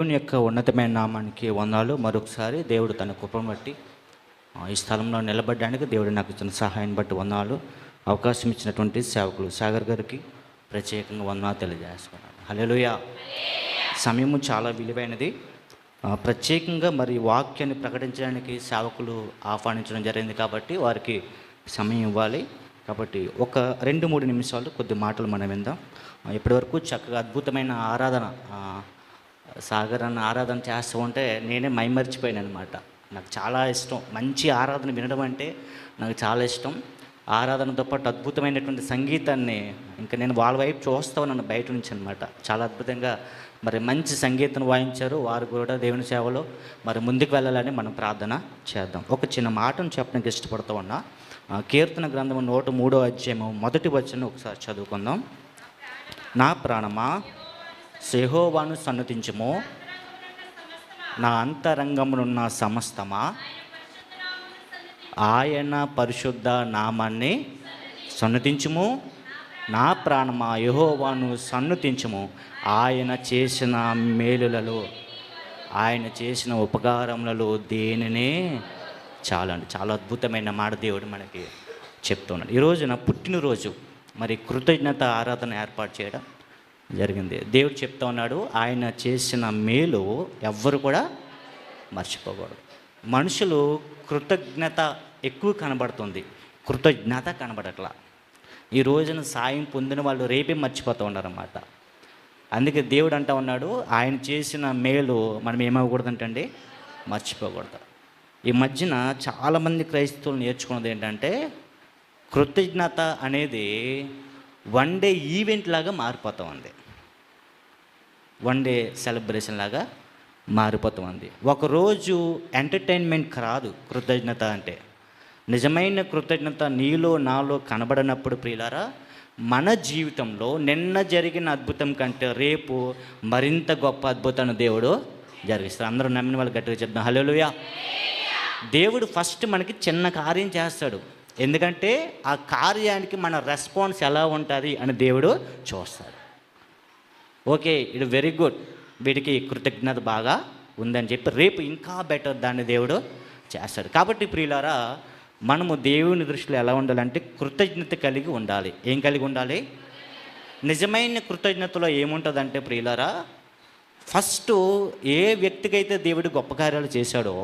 దేవుని యొక్క ఉన్నతమైన నామానికి వందాలు. మరొకసారి దేవుడు తన కృపను బట్టి ఈ స్థలంలో నిలబడడానికి దేవుడు నాకు ఇచ్చిన సహాయాన్ని బట్టి వందాలు అవకాశం ఇచ్చినటువంటి సేవకులు సాగర్ గారికి ప్రత్యేకంగా వందనాలు తెలియజేస్తున్నాను. హలోయ సమయము చాలా విలువైనది. ప్రత్యేకంగా మరి వాక్యాన్ని ప్రకటించడానికి సేవకులు ఆహ్వానించడం జరిగింది కాబట్టి వారికి సమయం ఇవ్వాలి. కాబట్టి ఒక రెండు మూడు నిమిషాలు కొద్ది మాటలు మనం విందాం. ఇప్పటివరకు చక్కగా అద్భుతమైన ఆరాధన సాగర్ అన్న ఆరాధన చేస్తూ ఉంటే నేనే మైమర్చిపోయాను అనమాట నాకు చాలా ఇష్టం. మంచి ఆరాధన వినడం అంటే నాకు చాలా ఇష్టం. ఆరాధనతో పాటు అద్భుతమైనటువంటి సంగీతాన్ని ఇంకా నేను వాళ్ళ వైపు చూస్తా ఉన్నాను బయట నుంచి అనమాట చాలా అద్భుతంగా మరి మంచి సంగీతం వాయించారు. వారు కూడా దేవుని సేవలో మరి ముందుకు వెళ్ళాలని మనం ప్రార్థన చేద్దాం. ఒక చిన్న మాటను చెప్పడానికి ఇష్టపడుతూ ఉన్నా. కీర్తన గ్రంథం నూట మూడో అధ్యాయము మొదటి వచ్చిన ఒకసారి చదువుకుందాం. నా ప్రాణమా? సెహోవాను సన్నతించము. నా అంతరంగమునున్న సమస్తమా? ఆయన పరిశుద్ధ నామాన్ని సన్నతించము. నా ప్రాణమా యహోవాను సన్నతించము. ఆయన చేసిన మేలులలో ఆయన చేసిన ఉపకారములలో దేనినే చాలా చాలా అద్భుతమైన మాట దేవుడు మనకి చెప్తున్నాడు. ఈరోజు నా పుట్టినరోజు మరి కృతజ్ఞత ఆరాధన ఏర్పాటు చేయడం జరిగింది. దేవుడు చెప్తా ఉన్నాడు ఆయన చేసిన మేలు ఎవ్వరు కూడా మర్చిపోకూడదు. మనుషులు కృతజ్ఞత ఎక్కువ కనబడుతుంది. కృతజ్ఞత కనబడట్లా. ఈ రోజున సాయం పొందిన వాళ్ళు రేపే మర్చిపోతూ ఉన్నారన్నమాట. అందుకే దేవుడు అంటా ఉన్నాడు ఆయన చేసిన మేలు మనం ఏమవ్వకూడదంటండి? మర్చిపోకూడదు. ఈ మధ్యన చాలామంది క్రైస్తవులు నేర్చుకున్నది ఏంటంటే కృతజ్ఞత అనేది వన్ డే ఈవెంట్ లాగా మారిపోతూ ఉంది. వన్ డే సెలబ్రేషన్ లాగా మారిపోతూ ఉంది ఒకరోజు ఎంటర్టైన్మెంట్ రాదు కృతజ్ఞత అంటే. నిజమైన కృతజ్ఞత నీలో నాలో కనబడినప్పుడు ప్రియులారా మన జీవితంలో నిన్న జరిగిన అద్భుతం కంటే రేపు మరింత గొప్ప అద్భుతాన్ని దేవుడు జరిగిస్తారు. అందరూ నమ్మిన వాళ్ళు గట్టిగా చెప్తాం హలోలుయా దేవుడు ఫస్ట్ మనకి చిన్న కార్యం చేస్తాడు. ఎందుకంటే ఆ కార్యానికి మన రెస్పాన్స్ ఎలా ఉంటుంది అని దేవుడు చూస్తాడు. ఓకే ఇట్ వెరీ గుడ్ వీడికి కృతజ్ఞత బాగా ఉందని చెప్పి రేపు ఇంకా బెటర్ దాన్ని దేవుడు చేస్తాడు. కాబట్టి ప్రియులారా మనము దేవుని దృష్టిలో ఎలా ఉండాలంటే కృతజ్ఞత కలిగి ఉండాలి. ఏం కలిగి ఉండాలి? నిజమైన కృతజ్ఞతలో ఏముంటుందంటే ప్రియులారా ఫస్ట్ ఏ వ్యక్తికైతే దేవుడు గొప్ప కార్యాలు చేశాడో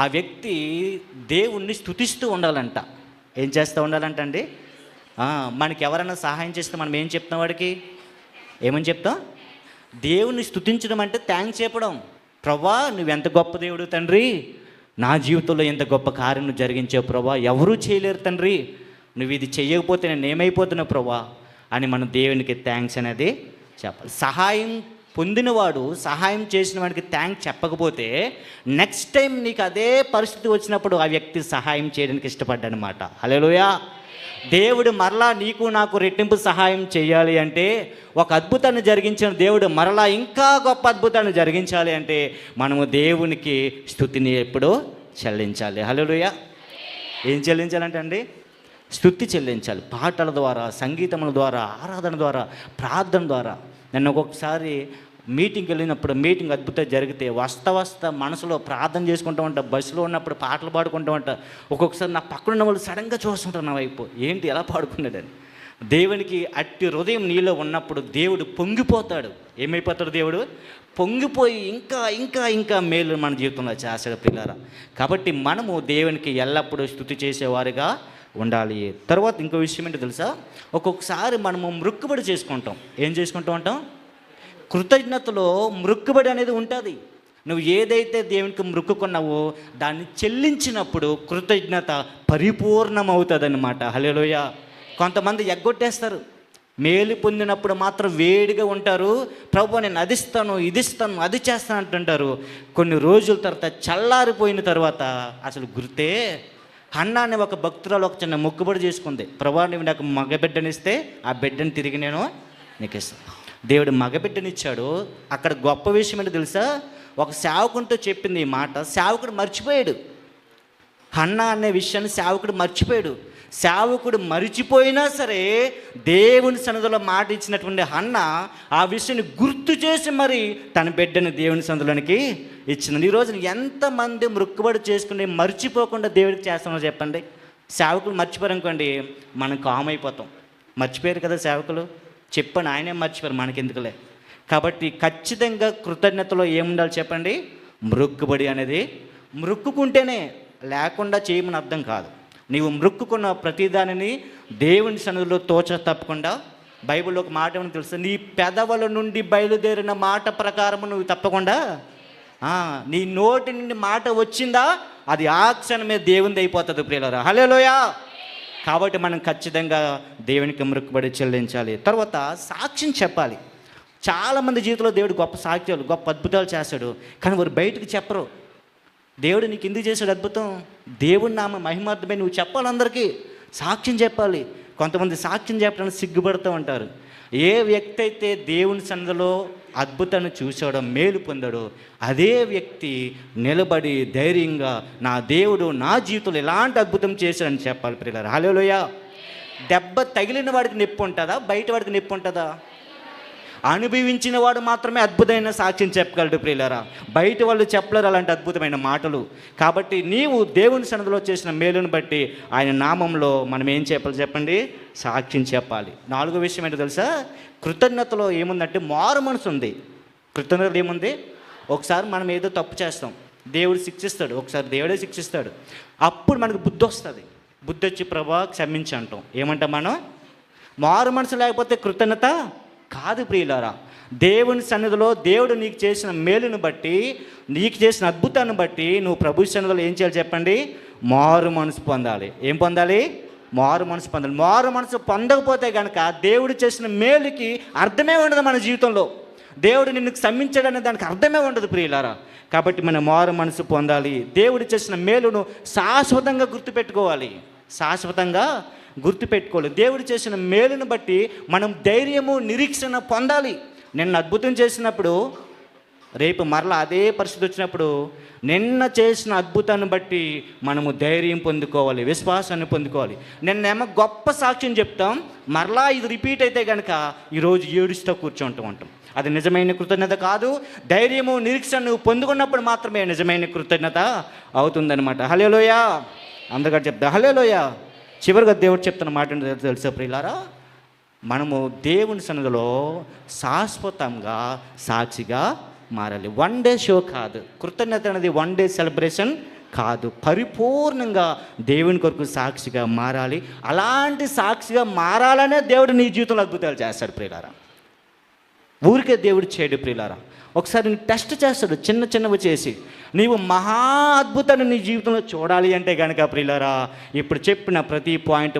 ఆ వ్యక్తి దేవుణ్ణి స్థుతిస్తూ ఉండాలంట. ఏం చేస్తూ ఉండాలంట అండి మనకి ఎవరైనా సహాయం చేస్తే మనం ఏం చెప్తాం వాడికి? ఏమని చెప్తా? దేవుణ్ణి స్థుతించడం అంటే థ్యాంక్స్ చెప్పడం. ప్రభా నువ్వు ఎంత గొప్ప దేవుడు తండ్రి. నా జీవితంలో ఎంత గొప్ప కార్యం జరిగించావు ప్రభా. ఎవరూ చేయలేరు తండ్రి. నువ్వు ఇది చేయకపోతే నేను ఏమైపోతున్నావు ప్రభా? అని మనం దేవునికి థ్యాంక్స్ అనేది చెప్పాలి. సహాయం పొందినవాడు సహాయం చేసిన వాడికి థ్యాంక్ చెప్పకపోతే నెక్స్ట్ టైం నీకు అదే పరిస్థితి వచ్చినప్పుడు ఆ వ్యక్తి సహాయం చేయడానికి ఇష్టపడ్డానమాట హలోయా దేవుడు మరలా నీకు నాకు రెట్టింపు సహాయం చేయాలి అంటే ఒక అద్భుతాన్ని జరిగించిన దేవుడు మరలా ఇంకా గొప్ప అద్భుతాన్ని జరిగించాలి అంటే మనము దేవునికి స్థుతిని ఎప్పుడూ చెల్లించాలి. హలోయ ఏం చెల్లించాలంటే అండి? స్థుతి చెల్లించాలి. పాటల ద్వారా సంగీతముల ద్వారా ఆరాధన ద్వారా ప్రార్థన ద్వారా. నన్ను ఒక్కొక్కసారి మీటింగ్కి వెళ్ళినప్పుడు మీటింగ్ అద్భుతం జరిగితే వస్తా వస్తా మనసులో ప్రార్థన చేసుకుంటూ ఉంటా బస్సులో ఉన్నప్పుడు పాటలు పాడుకుంటూ ఉంటా. ఒక్కొక్కసారి నా పక్కనున్న వాళ్ళు సడన్గా చూస్తుంటారు నా వైపు. ఏంటి ఎలా పాడుకున్నాడని? దేవునికి అట్టి హృదయం నీలో ఉన్నప్పుడు దేవుడు పొంగిపోతాడు. ఏమైపోతాడు దేవుడు? పొంగిపోయి ఇంకా ఇంకా ఇంకా మేలు మన జీవితంలో చేస్తాడు పిల్లరా కాబట్టి మనము దేవునికి ఎల్లప్పుడూ స్థుతి చేసేవారుగా ఉండాలి. తర్వాత ఇంకో విషయం ఏంటో తెలుసా? ఒక్కొక్కసారి మనము మృక్కుబడి చేసుకుంటాం. ఏం చేసుకుంటూ ఉంటాం కృతజ్ఞతలో మృక్కుబడి అనేది ఉంటుంది. నువ్వు ఏదైతే దేవునికి మృక్కుకున్నావో దాన్ని చెల్లించినప్పుడు కృతజ్ఞత పరిపూర్ణమవుతుంది అనమాట హలేలోయ కొంతమంది ఎగ్గొట్టేస్తారు. మేలు పొందినప్పుడు మాత్రం వేడిగా ఉంటారు. ప్రభు నేను అదిస్తాను ఇదిస్తాను అది చేస్తాను అంటుంటారు. కొన్ని రోజుల తర్వాత చల్లారిపోయిన తర్వాత అసలు గుర్తే హన్నా అనే ఒక భక్తురాలు ఒక చిన్న మొక్కుబడి చేసుకుంది. ప్రభా నువ్వు నాకు మగ బిడ్డనిస్తే ఆ బిడ్డని తిరిగి నేను నీకు ఇస్తాను దేవుడు మగబిడ్డనిచ్చాడు. అక్కడ గొప్ప విషయం ఏంటో తెలుసా? ఒక సేవకుంటూ చెప్పింది ఈ మాట. సేవకుడు మర్చిపోయాడు. హన్న అనే విషయాన్ని సేవకుడు మర్చిపోయాడు. సేవకుడు మరిచిపోయినా సరే దేవుని సన్నిధిలో మాట ఇచ్చినటువంటి అన్న ఆ విషయాన్ని గుర్తు చేసి మరి తన బిడ్డని దేవుని సన్నిధిలోనికి ఇచ్చింది. ఈరోజు ఎంతమంది మృక్కుబడి చేసుకుని మర్చిపోకుండా దేవుడికి చేస్తామో చెప్పండి. సేవకులు మర్చిపోయారు అనుకోండి మనం కామ్ అయిపోతాం. మర్చిపోయారు కదా సేవకులు? చెప్పండి ఆయనే మర్చిపోయారు మనకెందుకులే? కాబట్టి ఖచ్చితంగా కృతజ్ఞతలో ఏముండాలి చెప్పండి. మృక్కుబడి అనేది మృక్కుకుంటేనే లేకుండా చేయమని అర్థం కాదు. నీవు మృక్కుకున్న ప్రతిదానిని దేవుని సన్నిధిలో తోచ తప్పకుండా బైబిల్లో ఒక మాట ఏమని తెలుసు? నీ పెదవుల నుండి బయలుదేరిన మాట ప్రకారం నువ్వు తప్పకుండా నీ నోటి నుండి మాట వచ్చిందా? అది ఆ క్షణమే దేవునిది అయిపోతుంది ప్రియులరా. హలోయా కాబట్టి మనం ఖచ్చితంగా దేవునికి మృక్కుబడి చెల్లించాలి. తర్వాత సాక్ష్యం చెప్పాలి. చాలామంది జీవితంలో దేవుడు గొప్ప సాక్ష్యాలు గొప్ప అద్భుతాలు చేస్తాడు. కానీ వారు బయటకు చెప్పరు. దేవుడు నీకు ఎందుకు చేశాడు అద్భుతం? దేవుడిని నామ మహిమార్థమే నువ్వు చెప్పాలి అందరికీ. సాక్ష్యం చెప్పాలి. కొంతమంది సాక్ష్యం చెప్పడానికి సిగ్గుపడుతూ ఉంటారు. ఏ వ్యక్తి అయితే దేవుని సన్నిధిలో అద్భుతాన్ని చూశాడో మేలు పొందాడో అదే వ్యక్తి నిలబడి ధైర్యంగా నా దేవుడు నా జీవితంలో ఎలాంటి అద్భుతం చేశాడని చెప్పాలి పిల్లలు హలోయ దెబ్బ తగిలిన వాడికి నొప్పి ఉంటుందా? బయట వాడికి నొప్పి ఉంటుందా? అనుభవించిన వాడు మాత్రమే అద్భుతమైన సాక్ష్యం చెప్పగలడు ప్రియులరా. బయట వాళ్ళు చెప్పలేరు అలాంటి అద్భుతమైన మాటలు. కాబట్టి నీవు దేవుని సన్నదిలో చేసిన మేలును బట్టి ఆయన నామంలో మనం ఏం చెప్పాలి చెప్పండి? సాక్ష్యం చెప్పాలి. నాలుగో విషయం ఏంటో తెలుసా? కృతజ్ఞతలో ఏముందంటే మారు మనసు ఉంది. కృతజ్ఞతలు ఏముంది? ఒకసారి మనం ఏదో తప్పు చేస్తాం. దేవుడు శిక్షిస్తాడు. ఒకసారి దేవుడే శిక్షిస్తాడు. అప్పుడు మనకు బుద్ధి వస్తుంది. బుద్ధి వచ్చి ప్రభా క్షమించి అంటాం. ఏమంటాం మనం? మారు మనసు లేకపోతే కృతజ్ఞత? కాదు ప్రియులారా దేవుని సన్నిధిలో దేవుడు నీకు చేసిన మేలును బట్టి నీకు చేసిన అద్భుతాన్ని బట్టి నువ్వు ప్రభు సన్నిధిలో ఏం చేయాలి చెప్పండి? మారు మనసు పొందాలి. ఏం పొందాలి? మారు మనసు పొందాలి. మారు మనసు పొందకపోతే కనుక దేవుడు చేసిన మేలుకి అర్థమే ఉండదు మన జీవితంలో. దేవుడు నిన్ను క్షమించాడనే దానికి అర్థమే ఉండదు ప్రియులారా. కాబట్టి మనం మారు మనసు పొందాలి. దేవుడు చేసిన మేలును శాశ్వతంగా గుర్తుపెట్టుకోవాలి. శాశ్వతంగా గుర్తుపెట్టుకోవాలి. దేవుడు చేసిన మేలును బట్టి మనం ధైర్యము నిరీక్షణ పొందాలి. నిన్న అద్భుతం చేసినప్పుడు రేపు మరలా అదే పరిస్థితి వచ్చినప్పుడు నిన్న చేసిన అద్భుతాన్ని బట్టి మనము ధైర్యం పొందుకోవాలి విశ్వాసాన్ని పొందుకోవాలి. నిన్నేమో గొప్ప సాక్ష్యం చెప్తాం మరలా ఇది రిపీట్ అయితే కనుక ఈరోజు ఏడుస్తూ కూర్చుంటూ ఉంటాం. అది నిజమైన కృతజ్ఞత కాదు ధైర్యము నిరీక్షణ నువ్వు పొందుకున్నప్పుడు మాత్రమే నిజమైన కృతజ్ఞత అవుతుందన్నమాట. హలేలోయా అందరికీ చెప్తా హలేలోయా చివరిగా దేవుడు చెప్తున్న మాట తెలుసా ప్రియులారా? మనము దేవుని సన్నిధిలో శాశ్వతంగా సాక్షిగా మారాలి. వన్ డే షో కాదు. కృతజ్ఞత అనేది వన్ డే సెలబ్రేషన్ కాదు. పరిపూర్ణంగా దేవుని కొరకు సాక్షిగా మారాలి. అలాంటి సాక్షిగా మారాలనే దేవుడు నీ జీవితంలో అద్భుతాలు చేస్తాడు ప్రియులారా. ఊరికే దేవుడు చేయడు ప్రియులారా. ఒకసారి టెస్ట్ చేస్తాడు చిన్న చిన్నవి చేసి. నీవు మహా అద్భుతాన్ని నీ జీవితంలో చూడాలి అంటే కనుక ప్రియులారా ఇప్పుడు చెప్పిన ప్రతి పాయింట్